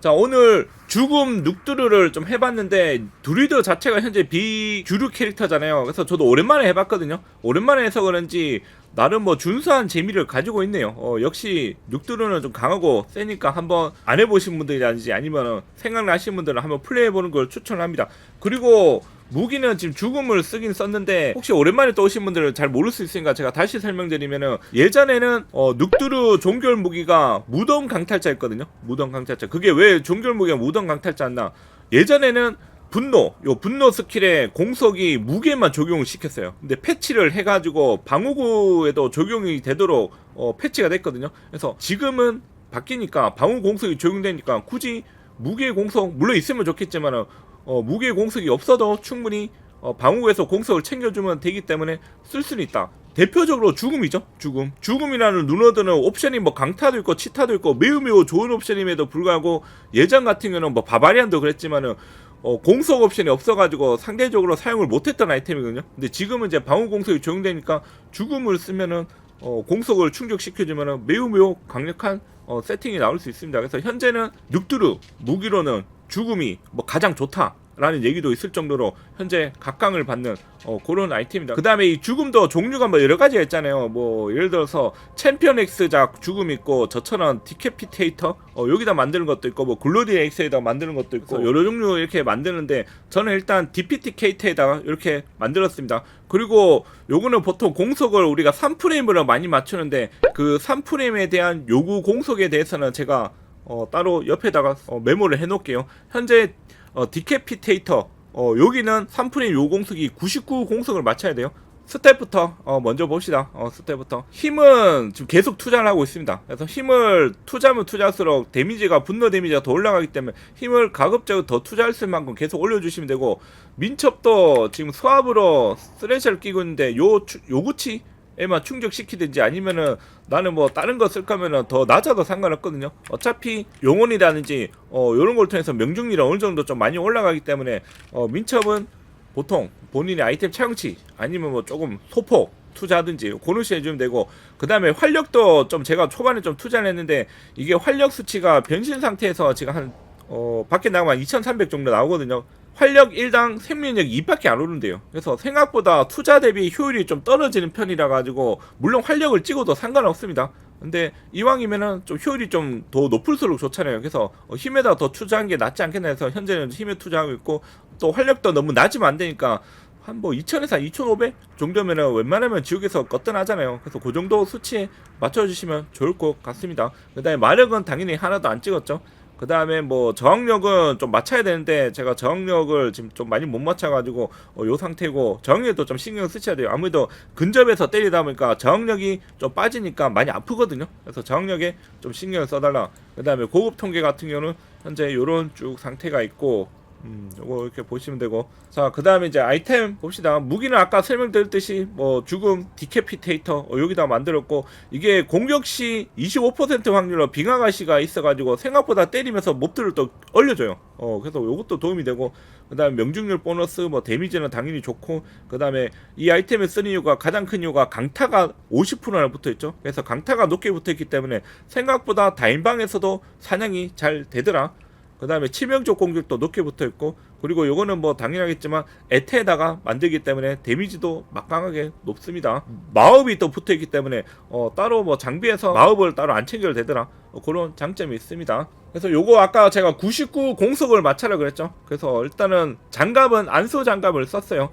자 오늘 죽음 눅두르를 좀 해봤는데 드루이드 자체가 현재 비주류 캐릭터잖아요. 그래서 저도 오랜만에 해봤거든요. 오랜만에 해서 그런지 나름 뭐 준수한 재미를 가지고 있네요. 어, 역시 눅두르는 좀 강하고 세니까 한번 안 해보신 분들이라든지 아니면 생각나신 분들은 한번 플레이해보는 걸 추천합니다. 그리고 무기는 지금 죽음을 쓰긴 썼는데 혹시 오랜만에 또 오신 분들은 잘 모를 수 있으니까 제가 다시 설명드리면은 예전에는 어, 눅두르 종결 무기가 무덤 강탈자였거든요. 무덤 강탈자. 그게 왜 종결 무기가 무덤 강탈자였나? 예전에는 분노, 요 분노 스킬에 공속이 무게만 적용을 시켰어요. 근데 패치를 해가지고 방어구에도 적용이 되도록 어, 패치가 됐거든요. 그래서 지금은 바뀌니까 방어 공속이 적용되니까 굳이 무게 공속 물론 있으면 좋겠지만은 어, 무게 공속이 없어도 충분히 어, 방어구에서 공속을 챙겨주면 되기 때문에 쓸 수는 있다. 대표적으로 죽음이죠. 죽음. 죽음이라는 눈어드는 옵션이 뭐 강타도 있고 치타도 있고 매우 매우 좋은 옵션임에도 불구하고 예전 같은 경우는 뭐 바바리안도 그랬지만은 어, 공속 옵션이 없어가지고 상대적으로 사용을 못했던 아이템이거든요. 근데 지금은 이제 방어 공속이 적용되니까 죽음을 쓰면은 어, 공속을 충족시켜주면은 매우 매우 강력한 어, 세팅이 나올 수 있습니다. 그래서 현재는 눅두르 무기로는 죽음이 뭐 가장 좋다 라는 얘기도 있을 정도로 현재 각광을 받는 어, 그런 아이템입니다. 그 다음에 이 죽음도 종류가 뭐 여러 가지가 있잖아요. 뭐 예를 들어서 챔피언 X작 죽음 있고 저처럼 디캐피테이터 어, 여기다 만드는 것도 있고 뭐 글로디 X에다 만드는 것도 있고 여러 종류 이렇게 만드는데 저는 일단 DPTKT에다가 이렇게 만들었습니다. 그리고 요거는 보통 공속을 우리가 3프레임으로 많이 맞추는데 그 3프레임에 대한 요구 공속에 대해서는 제가 어, 따로 옆에다가 어, 메모를 해놓을게요. 현재 어, 디캐피테이터 어, 여기는 3프레임 요 공속이 99 공속을 맞춰야 돼요. 스텝부터 어, 먼저 봅시다. 어, 스텝부터 힘은 지금 계속 투자를 하고 있습니다. 그래서 힘을 투자하면 투자할수록 데미지가 분노 데미지가 더 올라가기 때문에 힘을 가급적으로 더 투자할 수 만큼 계속 올려주시면 되고 민첩도 지금 수압으로 스레셔를 끼고 있는데 요 추- 요구치 에만 충족시키든지 아니면은 나는 뭐 다른 거쓸 거면은 더 낮아도 상관없거든요. 어차피 용원이라든지 어 요런 걸 통해서 명중률이 어느 정도 좀 많이 올라가기 때문에 어 민첩은 보통 본인의 아이템 차용치 아니면 뭐 조금 소폭 그런 식으로 해주면 되고 그 다음에 활력도 좀 제가 초반에 좀 투자를 했는데 이게 활력 수치가 변신 상태에서 지금 한 어, 밖에 나가면 2300 정도 나오거든요. 활력 1당 생명력 2밖에 안 오른대요. 그래서 생각보다 투자 대비 효율이 좀 떨어지는 편이라 가지고 물론 활력을 찍어도 상관없습니다. 근데 이왕이면은 좀 효율이 좀 더 높을수록 좋잖아요. 그래서 어, 힘에다 더 투자한 게 낫지 않겠나 해서 현재는 힘에 투자하고 있고 또 활력도 너무 낮으면 안 되니까 한뭐 2000에서 한2500 정도면은 웬만하면 지옥에서 거뜬하잖아요. 그래서 그 정도 수치에 맞춰주시면 좋을 것 같습니다. 그 다음에 마력은 당연히 하나도 안 찍었죠. 그 다음에 뭐 저항력은 좀 맞춰야 되는데 제가 저항력을 지금 좀 많이 못 맞춰가지고 어, 요 상태고 저항력도 좀 신경 쓰셔야 돼요. 아무래도 근접에서 때리다 보니까 저항력이 좀 빠지니까 많이 아프거든요. 그래서 저항력에 좀 신경을 써달라. 그 다음에 고급 통계 같은 경우는 현재 요런 쭉 상태가 있고 음, 요거 이렇게 보시면 되고. 자, 그 다음에 이제 아이템 봅시다. 무기는 아까 설명드렸듯이, 뭐, 죽음, 디캐피테이터, 어, 여기다 만들었고, 이게 공격 시 25% 확률로 빙하가시가 있어가지고, 생각보다 때리면서 몹들을 또 얼려줘요. 어, 그래서 요것도 도움이 되고, 그 다음에 명중률 보너스, 뭐, 데미지는 당연히 좋고, 그 다음에 이 아이템을 쓰는 이유가, 가장 큰 이유가 강타가 50%나 붙어 있죠. 그래서 강타가 높게 붙어 있기 때문에, 생각보다 다인방에서도 사냥이 잘 되더라. 그 다음에 치명적 공격도 높게 붙어 있고 그리고 요거는 뭐 당연하겠지만 에테에다가 만들기 때문에 데미지도 막강하게 높습니다. 마법이 또 붙어 있기 때문에 어 따로 뭐 장비에서 마법을 따로 안 챙겨도 되더라. 어, 그런 장점이 있습니다. 그래서 요거 아까 제가 99 공속을 맞춰라 그랬죠? 그래서 일단은 장갑은 안소 장갑을 썼어요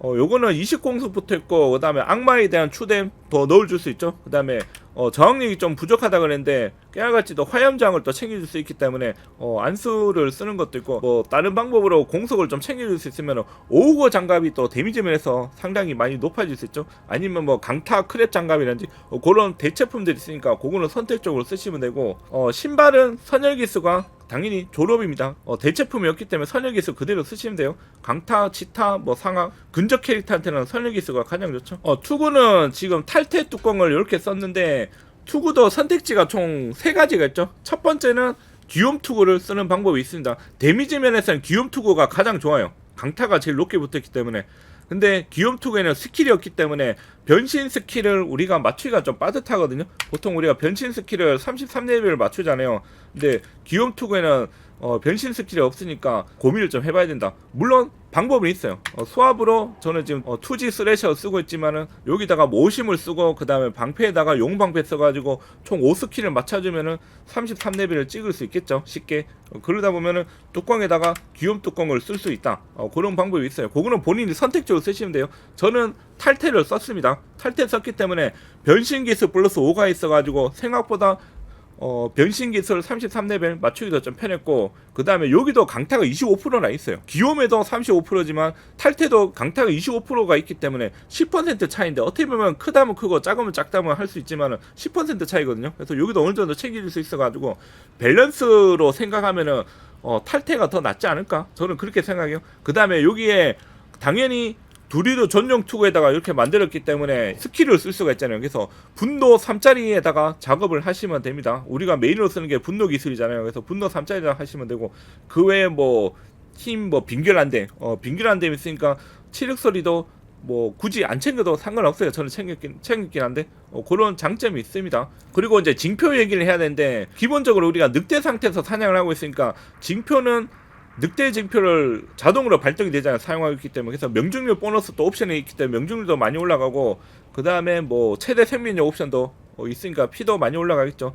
어, 요거는 20공속 붙어 있고, 그 다음에 악마에 대한 추뎀 더 넣어줄 수 있죠. 그 다음에, 어, 저항력이 좀 부족하다 그랬는데, 깨알같이도 화염장을 또 챙겨줄 수 있기 때문에, 어, 안수를 쓰는 것도 있고, 뭐, 다른 방법으로 공속을 좀 챙겨줄 수 있으면, 오우거 장갑이 또 데미지 면에서 상당히 많이 높아질 수 있죠. 아니면 뭐, 강타 크랩 장갑이라든지, 어, 그런 대체품들이 있으니까, 그거는 선택적으로 쓰시면 되고, 어, 신발은 선열기수가 당연히 졸업입니다. 어, 대체품이었기 때문에 선열 기수 그대로 쓰시면 돼요. 강타, 치타, 뭐 상악, 근접 캐릭터한테는 선열 기수가 가장 좋죠. 어, 투구는 지금 탈퇴 뚜껑을 이렇게 썼는데 투구도 선택지가 총 세 가지가 있죠. 첫 번째는 귀염 투구를 쓰는 방법이 있습니다. 데미지 면에서는 귀염 투구가 가장 좋아요. 강타가 제일 높게 붙었기 때문에. 근데 귀염 투구에는 스킬이 없기 때문에 변신 스킬을 우리가 맞추기가 좀 빠듯하거든요. 보통 우리가 변신 스킬을 33레벨을 맞추잖아요. 근데 기욤 투구에는 어, 변신 스킬이 없으니까 고민을 좀 해봐야 된다. 물론 방법은 있어요. 어, 수압으로 저는 지금 어, 투지 스레셔 쓰고 있지만은 여기다가 모심을 쓰고 그 다음에 방패에다가 용방패 써가지고 총 5스킬을 맞춰주면은 33레벨을 찍을 수 있겠죠. 쉽게. 어, 그러다 보면은 뚜껑에다가 귀염 뚜껑을 쓸 수 있다. 어, 그런 방법이 있어요. 그거는 본인이 선택적으로 쓰시면 돼요. 저는 탈퇴를 썼습니다. 탈퇴 썼기 때문에 변신 기술 플러스 5가 있어가지고 생각보다 어, 변신 기술 33레벨 맞추기도 좀 편했고 그 다음에 여기도 강타가 25%나 있어요. 기욤에도 35%지만 탈퇴도 강타가 25%가 있기 때문에 10% 차이인데 어떻게 보면 크다면 크고 작으면 작다면 할 수 있지만 10% 차이거든요. 그래서 여기도 어느 정도 챙길 수 있어가지고 밸런스로 생각하면은 어, 탈퇴가 더 낫지 않을까? 저는 그렇게 생각해요. 그 다음에 여기에 당연히 둘이도 전용 투구에다가 이렇게 만들었기 때문에 스킬을 쓸 수가 있잖아요. 그래서 분노 3짜리에다가 작업을 하시면 됩니다. 우리가 메인으로 쓰는 게 분노 기술이잖아요. 그래서 분노 3짜리에다가 하시면 되고 그 외에 뭐 힘 뭐 빙결한댐 어 빙결한댐 있으니까 치력 소리도 뭐 굳이 안 챙겨도 상관없어요. 저는 챙겼긴 챙겼긴 한데 어, 그런 장점이 있습니다. 그리고 이제 징표 얘기를 해야 되는데 기본적으로 우리가 늑대 상태에서 사냥을 하고 있으니까 징표는 늑대 징표를 자동으로 발동이 되잖아요. 사용하고 있기 때문에 그래서 명중률 보너스 또 옵션이 있기 때문에 명중률도 많이 올라가고 그 다음에 뭐 최대 생명력 옵션도 어, 있으니까 피도 많이 올라가겠죠.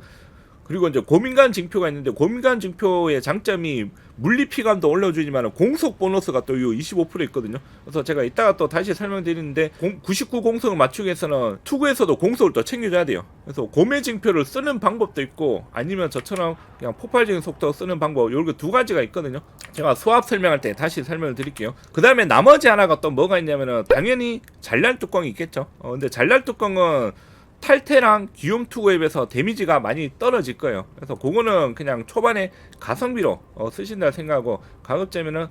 그리고 이제 고민간 징표가 있는데 고민간 징표의 장점이 물리 피감도 올려주지만 공속 보너스가 또 25% 있거든요. 그래서 제가 이따가 또 다시 설명드리는데 99 공속을 맞추기 위해서는 투구에서도 공속을 또 챙겨줘야 돼요. 그래서 고매 징표를 쓰는 방법도 있고 아니면 저처럼 그냥 폭발적인 속도 쓰는 방법 요렇게 두 가지가 있거든요. 제가 수압 설명할 때 다시 설명을 드릴게요. 그 다음에 나머지 하나가 또 뭐가 있냐면은 당연히 잘날 뚜껑이 있겠죠. 어, 근데 잘날 뚜껑은 탈퇴랑 투구에 비해서 데미지가 많이 떨어질 거예요. 그래서 그거는 그냥 초반에 가성비로 어, 쓰신다 생각하고 가급적이면은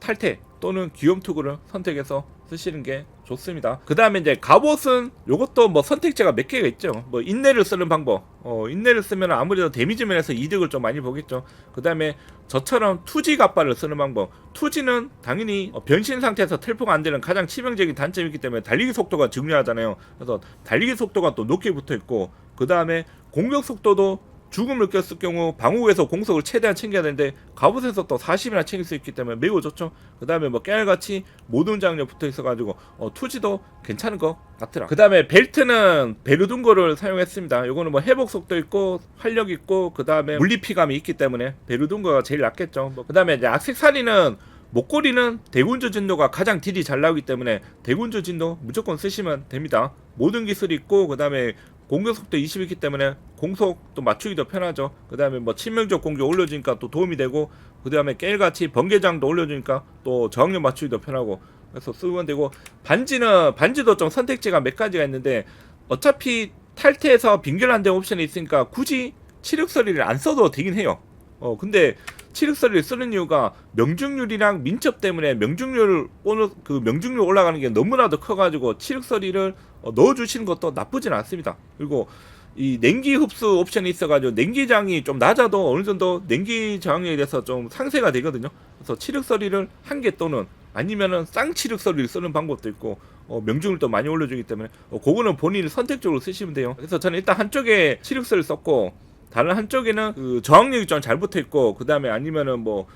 탈퇴 또는 기욤 투구를 선택해서 쓰시는 게 좋습니다. 그 다음에 이제 갑옷은 요것도 뭐 선택지가 몇 개가 있죠. 뭐 인내를 쓰는 방법. 어, 인내를 쓰면 아무래도 데미지 면에서 이득을 좀 많이 보겠죠. 그 다음에 저처럼 투지 갑바를 쓰는 방법. 투지는 당연히 어, 변신 상태에서 텔포가 안 되는 가장 치명적인 단점이 있기 때문에 달리기 속도가 중요하잖아요. 그래서 달리기 속도가 또 높게 붙어 있고 그 다음에 공격 속도도 죽음을 꼈을 경우 방어구에서 공속을 최대한 챙겨야 되는데 갑옷에서 또 40이나 챙길 수 있기 때문에 매우 좋죠. 그 다음에 뭐 깨알같이 모든 장력 붙어 있어가지고 어, 투지도 괜찮은 것 같더라. 그 다음에 벨트는 베르둥거를 사용했습니다. 요거는 뭐 회복 속도 있고 활력 있고 그 다음에 물리피감이 있기 때문에 베르둥거가 제일 낫겠죠. 뭐, 그 다음에 이제 악세사리는 목걸이는 대군주 진도가 가장 딜이 잘 나오기 때문에 대군주 진도 무조건 쓰시면 됩니다. 모든 기술이 있고 그 다음에 공격 속도 20이기 때문에 공속도 맞추기도 편하죠. 그 다음에 뭐 치명적 공격 올려주니까 또 도움이 되고 그 다음에 깨일같이 번개장도 올려주니까 또 저항력 맞추기도 편하고 그래서 쓰면 되고 반지는 반지도 좀 선택지가 몇 가지가 있는데 어차피 탈퇴해서 빙결한대 옵션이 있으니까 굳이 치력서리를 안 써도 되긴 해요. 어 근데 치력서리를 쓰는 이유가 명중률이랑 민첩 때문에 명중률 오늘 그 명중률 올라가는 게 너무나도 커가지고 치력서리를 어, 넣어주시는 것도 나쁘진 않습니다. 그리고 이 냉기 흡수 옵션이 있어가지고 냉기장이 좀 낮아도 어느 정도 냉기 저항에 대해서 좀 상쇄가 되거든요. 그래서 치력서리를 한 개 또는 아니면은 쌍치력서리를 쓰는 방법도 있고 어, 명중률도 많이 올려주기 때문에 어, 그거는 본인이 선택적으로 쓰시면 돼요. 그래서 저는 일단 한쪽에 치력서리를 썼고 다른 한쪽에는 그 저항력이 좀 잘 붙어 있고 그 다음에 아니면은 뭐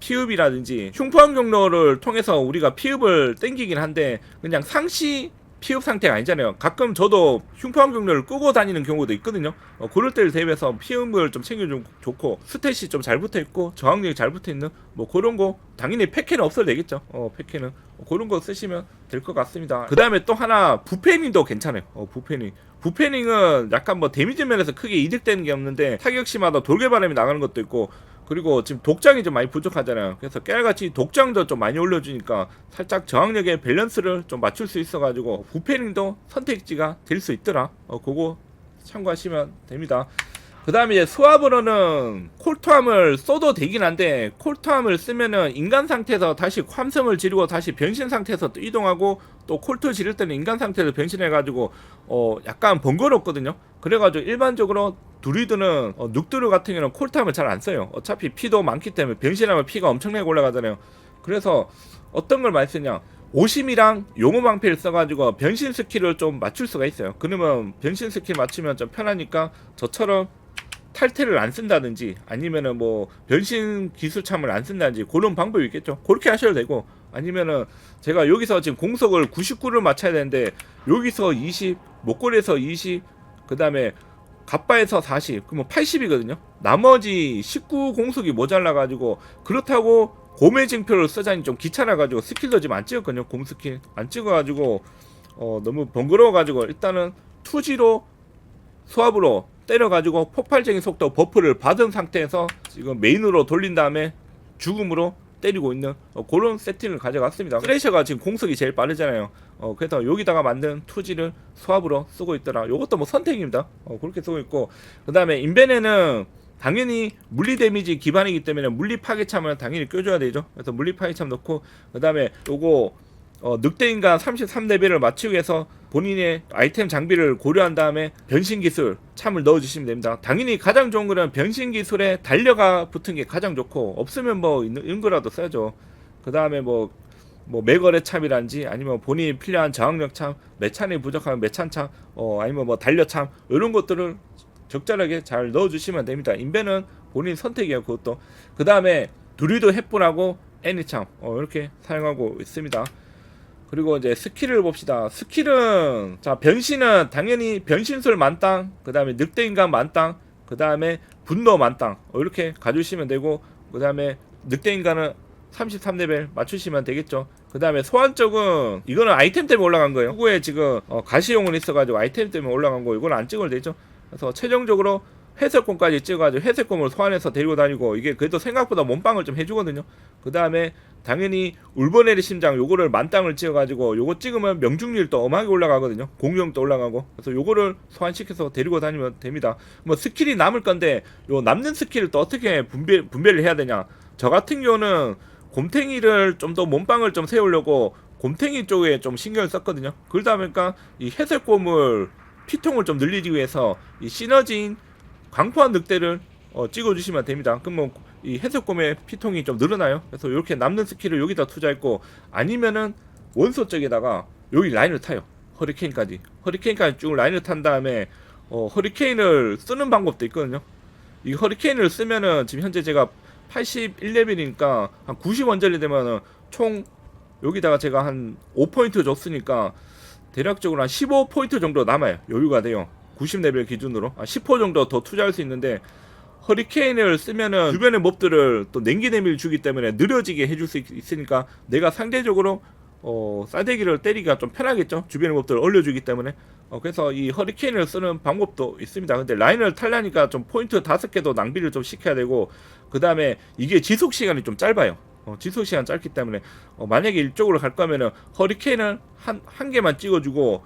피읍이라든지 흉포함 경로를 통해서 우리가 피읍을 땡기긴 한데 그냥 상시 피읍 상태가 아니잖아요. 가끔 저도 흉포함 경로를 끄고 다니는 경우도 있거든요. 어, 그럴 때를 대비해서 피읍을 좀 챙겨주면 좋고 스탯이 좀 잘 붙어 있고 저항력이 잘 붙어 있는 뭐 그런 거 당연히 패키는 없어도 되겠죠. 어, 패키는 어, 그런 거 쓰시면 될 것 같습니다. 그 다음에 또 하나 부패닝도 괜찮아요. 어, 부패닝. 부패닝은 약간 뭐 데미지 면에서 크게 이득되는 게 없는데 타격 시마다 돌개바람이 나가는 것도 있고 그리고 지금 독장이 좀 많이 부족하잖아요. 그래서 깨알같이 독장도 좀 많이 올려주니까 살짝 저항력의 밸런스를 좀 맞출 수 있어가지고 부패닝도 선택지가 될 수 있더라. 어, 그거 참고하시면 됩니다. 그 다음에 이제 수압으로는 콜트함을 써도 되긴 한데 콜트함을 쓰면은 인간 상태에서 다시 함성을 지르고 다시 변신 상태에서 또 이동하고 또 콜트 지를 때는 인간 상태에서 변신해가지고 어 약간 번거롭거든요. 그래가지고 일반적으로 두리드는 어, 눅두르 같은 경우는 콜트함을 잘 안 써요. 어차피 피도 많기 때문에 변신하면 피가 엄청나게 올라가잖아요. 그래서 어떤 걸 많이 쓰냐 오심이랑 용어방패를 써가지고 변신 스킬을 좀 맞출 수가 있어요. 그러면 변신 스킬 맞추면 좀 편하니까 저처럼 탈퇴를 안 쓴다든지 아니면은 뭐 변신 기술 참을 안 쓴다든지 그런 방법이 있겠죠. 그렇게 하셔도 되고 아니면은 제가 여기서 지금 공속을 99를 맞춰야 되는데 여기서 20, 목걸이에서 20, 그 다음에 갑바에서 40, 그러면 80이거든요. 나머지 19 공속이 모자라가지고 그렇다고 고매 징표를 쓰자니 좀 귀찮아가지고 스킬도 지금 안 찍었거든요. 공 스킬 안 찍어가지고 어 너무 번거로워가지고 일단은 투지로 수압으로 때려가지고 폭발적인 속도 버프를 받은 상태에서 지금 메인으로 돌린 다음에 죽음으로 때리고 있는 어, 그런 세팅을 가져갔습니다. 쓰레셔가 지금 공속이 제일 빠르잖아요. 어, 그래서 여기다가 만든 투지를 수압으로 쓰고 있더라. 요것도 뭐 선택입니다. 어, 그렇게 쓰고 있고 그 다음에 인벤에는 당연히 물리 데미지 기반이기 때문에 물리 파괴참을 당연히 껴줘야 되죠. 그래서 물리 파괴참 넣고 그 다음에 요거 어, 늑대인간 33레벨을 맞추기 위해서 본인의 아이템 장비를 고려한 다음에 변신 기술 참을 넣어주시면 됩니다. 당연히 가장 좋은 거는 변신 기술에 달려가 붙은 게 가장 좋고 없으면 뭐 있는, 거라도 써야죠. 그 다음에 뭐, 뭐 매거래 참이란지 아니면 본인이 필요한 저항력 참, 매찬이 부족하면 매찬 참, 어, 아니면 뭐 달려 참 이런 것들을 적절하게 잘 넣어주시면 됩니다. 인벤은 본인 선택이에요. 그것도 그 다음에 두리도 햇분하고 애니 참 어, 이렇게 사용하고 있습니다. 그리고 이제 스킬을 봅시다. 스킬은 자 변신은 당연히 변신술 만땅, 그 다음에 늑대인간 만땅, 그 다음에 분노 만땅 어, 이렇게 가주시면 되고 그 다음에 늑대인간은 33레벨 맞추시면 되겠죠. 그 다음에 소환 쪽은 이거는 아이템 때문에 올라간 거예요. 후에 지금 어, 가시용은 있어가지고 아이템 때문에 올라간 거 이건 안 찍어도 되죠. 그래서 최종적으로 회색곰까지 찍어가지고 회색곰을 소환해서 데리고 다니고 이게 그래도 생각보다 몸빵을 좀 해주거든요. 그 다음에 당연히 울버네리 심장 요거를 만땅을 찍어가지고 요거 찍으면 명중률도 어마하게 올라가거든요. 공격도 올라가고 그래서 요거를 소환시켜서 데리고 다니면 됩니다. 뭐 스킬이 남을 건데 요 남는 스킬을 또 어떻게 분배 분배를 해야 되냐? 저 같은 경우는 곰탱이를 좀 더 몸빵을 좀 세우려고 곰탱이 쪽에 좀 신경을 썼거든요. 그러다 보니까 이 회색곰을 피통을 좀 늘리기 위해서 이 시너지인 광포한 늑대를 어, 찍어주시면 됩니다. 그럼 뭐 이 해석곰의 피통이 좀 늘어나요. 그래서 이렇게 남는 스킬을 여기다 투자했고 아니면은 원소 쪽에다가 여기 라인을 타요. 허리케인까지 허리케인까지 쭉 라인을 탄 다음에 어, 허리케인을 쓰는 방법도 있거든요. 이 허리케인을 쓰면은 지금 현재 제가 81레벨이니까 한 90원짜리 되면은 총 여기다가 제가 한 5포인트 줬으니까 대략적으로 한 15포인트 정도 남아요. 여유가 돼요. 90레벨 기준으로 아, 10% 정도 더 투자할 수 있는데 허리케인을 쓰면은 주변의 몹들을 또 냉기 데미를 주기 때문에 느려지게 해줄 수 있, 있으니까 내가 상대적으로 어, 싸대기를 때리기가 좀 편하겠죠. 주변의 몹들을 얼려주기 때문에. 어, 그래서 이 허리케인을 쓰는 방법도 있습니다. 근데 라인을 탈려니까 좀 포인트 다섯 개도 낭비를 좀 시켜야 되고, 그 다음에 이게 지속 시간이 좀 짧아요. 어, 지속 시간 짧기 때문에 어, 만약에 이쪽으로 갈 거면은 허리케인을 한, 한 개만 찍어주고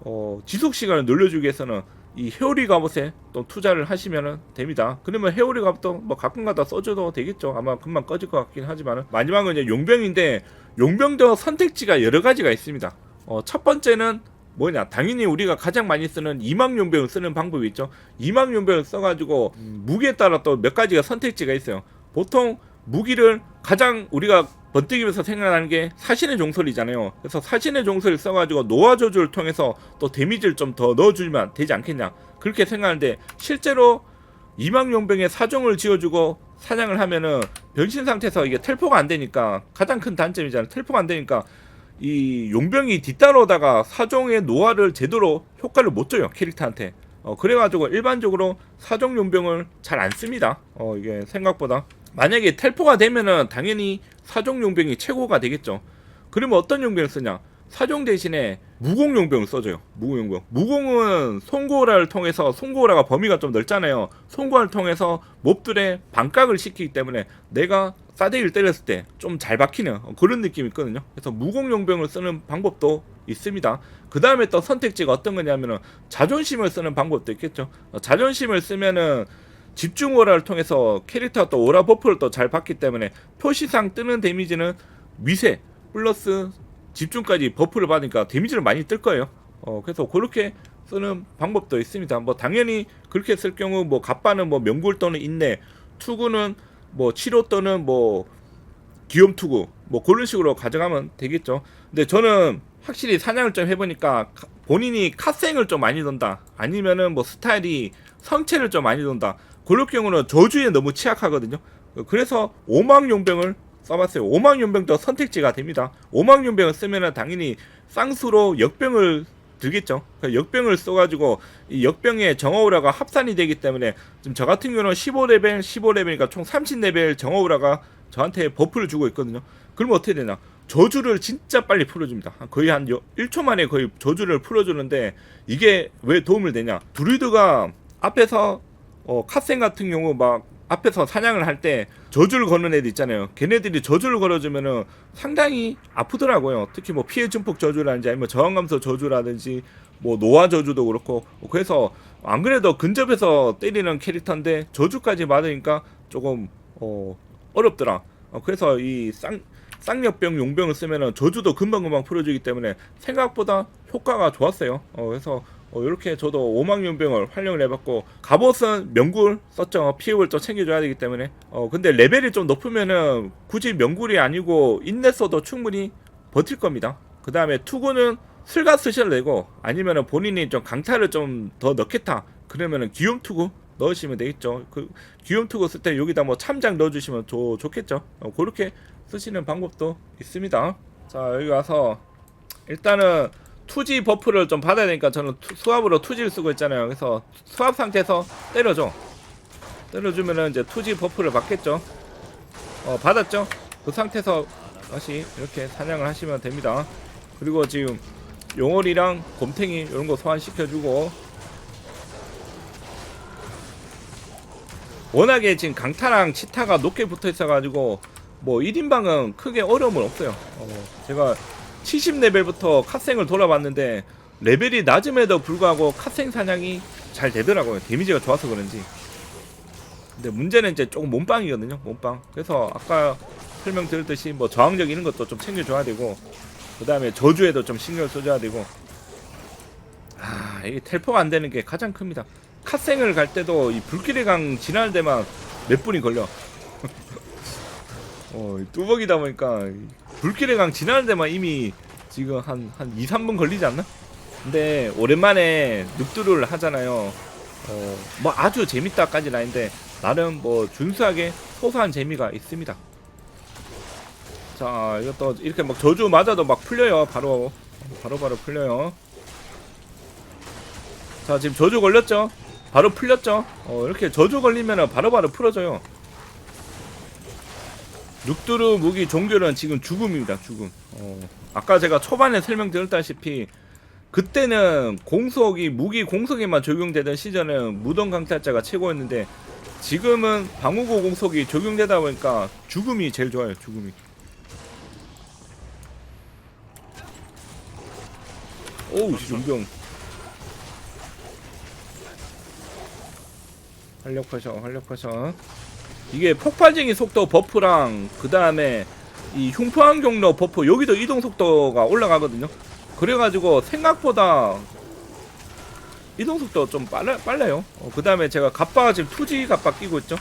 어, 지속 시간을 늘려주기 위해서는 이 헤오리 갑옷에 또 투자를 하시면 됩니다. 그러면 헤오리 갑옷도 뭐 가끔가다 써줘도 되겠죠. 아마 금방 꺼질 것 같긴 하지만은 마지막은 이제 용병인데 용병도 선택지가 여러 가지가 있습니다. 어, 첫 번째는 뭐냐 당연히 우리가 가장 많이 쓰는 이막 용병을 쓰는 방법이 있죠. 이막 용병을 써가지고 음, 무게에 따라 또 몇 가지가 선택지가 있어요. 보통 무기를 가장 우리가 번뜩이면서 생각나는 게 사신의 종소리잖아요. 그래서 사신의 종소리를 써가지고 노화 조절을 통해서 또 데미지를 좀 더 넣어주면 되지 않겠냐. 그렇게 생각하는데 실제로 이망용병에 사종을 지어주고 사냥을 하면은 변신 상태에서 이게 텔포가 안 되니까 가장 큰 단점이잖아요. 텔포가 안 되니까 이 용병이 뒤따라오다가 사종의 노화를 제대로 효과를 못 줘요 캐릭터한테. 어 그래가지고 일반적으로 사종 용병을 잘 안 씁니다. 어 이게 생각보다 만약에 텔포가 되면은 당연히 사종 용병이 최고가 되겠죠. 그러면 어떤 용병을 쓰냐? 사종 대신에 무공 용병을 써줘요. 무공 용병. 무공은 송고라를 통해서 송고라가 범위가 좀 넓잖아요. 송고라를 통해서 몹들의 반각을 시키기 때문에 내가 싸대기를 때렸을 때 좀 잘 박히는 그런 느낌이 있거든요. 그래서 무공 용병을 쓰는 방법도 있습니다. 그 다음에 또 선택지가 어떤 거냐면은 자존심을 쓰는 방법도 있겠죠. 어, 자존심을 쓰면은 집중 오라를 통해서 캐릭터가 또 오라 버프를 또 잘 받기 때문에 표시상 뜨는 데미지는 위세 플러스 집중까지 버프를 받으니까 데미지를 많이 뜰 거예요. 어 그래서 그렇게 쓰는 방법도 있습니다. 뭐 당연히 그렇게 쓸 경우 뭐 갑바는 뭐 명굴 또는 인내, 투구는 뭐 치료 또는 뭐 기염 투구 뭐 그런 식으로 가져가면 되겠죠. 근데 저는 확실히 사냥을 좀 해보니까 카- 본인이 카생을 좀 많이 돈다 아니면은 뭐 스타일이 성체를 좀 많이 돈다 그럴 경우는 저주에 너무 취약하거든요. 그래서 오망 용병을 써봤어요. 오망 용병도 선택지가 됩니다. 오망 용병을 쓰면은 당연히 쌍수로 역병을 들겠죠. 그 역병을 써가지고 이 역병의 정어우라가 합산이 되기 때문에 지금 저 같은 경우는 15레벨 15레벨이니까 총 30레벨 정어우라가 저한테 버프를 주고 있거든요. 그러면 어떻게 되냐? 저주를 진짜 빨리 풀어줍니다. 거의 한 1초 만에 거의 저주를 풀어주는데 이게 왜 도움을 되냐? 드루이드가 앞에서 어, 카센 같은 경우 막 앞에서 사냥을 할 때 저주를 거는 애들 있잖아요. 걔네들이 저주를 걸어주면은 상당히 아프더라고요. 특히 뭐 피해 증폭 저주라든지 아니면 저항 감소 저주라든지 뭐 노화 저주도 그렇고 그래서 안 그래도 근접해서 때리는 캐릭터인데 저주까지 맞으니까 조금 어, 어렵더라. 어, 그래서 이 쌍, 쌍역병 용병을 쓰면은 저주도 금방금방 풀어주기 때문에 생각보다 효과가 좋았어요. 어, 그래서 어, 이렇게 저도 오망용병을 활용을 해봤고 갑옷은 명굴 썼죠. 피흡을 좀 챙겨줘야 되기 때문에 어 근데 레벨이 좀 높으면은 굳이 명굴이 아니고 인내 써도 충분히 버틸 겁니다. 그 다음에 투구는 슬가 쓰셔도 되고 아니면은 본인이 좀 강타를 좀 더 넣겠다 그러면은 기용 투구 넣으시면 되겠죠. 그 기용 투구 쓸 때 여기다 뭐 참작 넣어주시면 좋 좋겠죠. 어, 그렇게 쓰시는 방법도 있습니다. 자 여기 와서 일단은 투지 버프를 좀 받아야 되니까 저는 투- 수압으로 투지를 쓰고 있잖아요. 그래서 수압 상태에서 때려줘. 때려주면은 이제 투지 버프를 받겠죠. 어 받았죠. 그 상태에서 다시 이렇게 사냥을 하시면 됩니다. 그리고 지금 용월이랑 곰탱이 이런 거 소환시켜주고 워낙에 지금 강타랑 치타가 높게 붙어 있어가지고 뭐 1인방은 크게 어려움은 없어요. 어, 제가 70레벨부터 카생을 돌아봤는데 레벨이 낮음에도 불구하고 카생 사냥이 잘 되더라고요. 데미지가 좋아서 그런지. 근데 문제는 이제 조금 몸빵이거든요. 몸빵. 그래서 아까 설명드렸듯이 뭐 저항력 이런 것도 좀 챙겨줘야 되고 그 다음에 저주에도 좀 신경을 써줘야 되고 아 이게 텔포가 안 되는 게 가장 큽니다. 카생을 갈 때도 이 불길의 강 지날 때만 몇 분이 걸려. 어, 이 뚜벅이다 보니까 이 불길의 강 지나는 데만 이미 지금 한, 한 2, 3분 걸리지 않나? 근데 오랜만에 늑두를 하잖아요. 어, 뭐 아주 재밌다까지는 아닌데 나름 뭐 준수하게 소소한 재미가 있습니다. 자, 이것도 이렇게 막 저주 맞아도 막 풀려요. 바로 바로 바로 풀려요. 자, 지금 저주 걸렸죠? 바로 풀렸죠? 어, 이렇게 저주 걸리면은 바로바로 풀어져요. 눅두르 무기 종교는 지금 죽음입니다. 죽음. 어, 아까 제가 초반에 설명드렸다시피 그때는 공속이 무기 공속에만 적용되던 시절은 무덤 강탈자가 최고였는데 지금은 방어구 공속이 적용되다 보니까 죽음이 제일 좋아요. 죽음이. 오우 씨, 용병. 활력 포션, 활력 포션. 이게 폭발적인 속도 버프랑 그 다음에 이 흉포한 경로 버프 여기도 이동 속도가 올라가거든요. 그래가지고 생각보다 이동 속도 좀 빨라, 빨라요. 어, 그 다음에 제가 갑바가 지금 투지 갑바 끼고 있죠.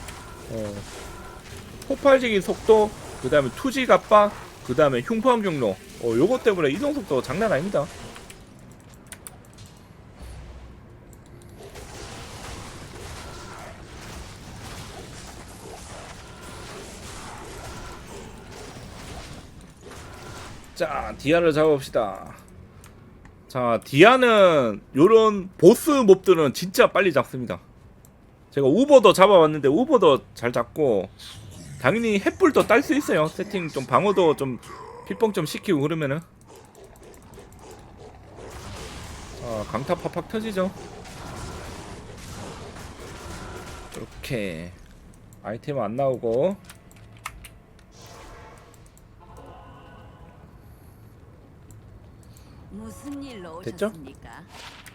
어, 폭발적인 속도, 그 다음에 투지 갑바, 그 다음에 흉포한 경로. 어, 요거 때문에 이동 속도 장난 아닙니다. 자, 디아를 잡아봅시다. 자, 디아는 요런 보스 몹들은 진짜 빨리 잡습니다. 제가 우버도 잡아왔는데 우버도 잘 잡고 당연히 햇불도 딸 수 있어요. 세팅 좀 방어도 좀 필봉 좀 시키고 그러면은 자, 강타 팍팍 터지죠. 이렇게 아이템 안 나오고 무슨 일로 됐죠? 오셨습니까?